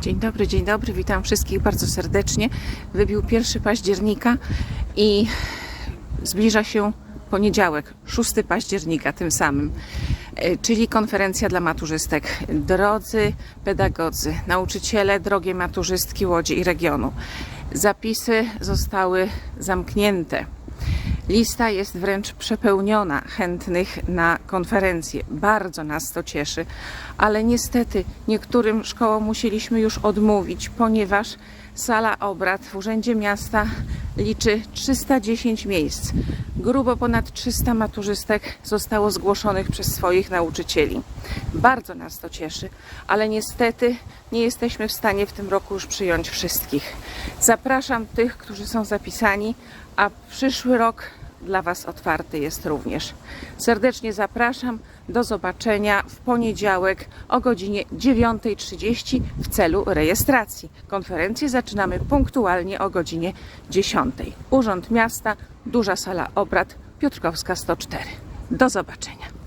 Dzień dobry, dzień dobry, witam wszystkich bardzo serdecznie. Wybił 1 października i zbliża się poniedziałek, 6 października tym samym, e, czyli konferencja dla maturzystek. Drodzy pedagodzy, nauczyciele, drogie maturzystki Łodzi i regionu. Zapisy zostały zamknięte. Lista jest wręcz przepełniona chętnych na konferencję. Bardzo nas to cieszy, ale niestety niektórym szkołom musieliśmy już odmówić, ponieważ sala obrad w Urzędzie Miasta liczy 310 miejsc. Grubo ponad 300 maturzystek zostało zgłoszonych przez swoich nauczycieli. Bardzo nas to cieszy, ale niestety nie jesteśmy w stanie w tym roku już przyjąć wszystkich. Zapraszam tych, którzy są zapisani, a przyszły rok dla Was otwarty jest również. Serdecznie zapraszam. Do zobaczenia w poniedziałek o godzinie 9.30 w celu rejestracji. Konferencję zaczynamy punktualnie o godzinie 10.00. Urząd Miasta, duża sala obrad, Piotrkowska 104. Do zobaczenia.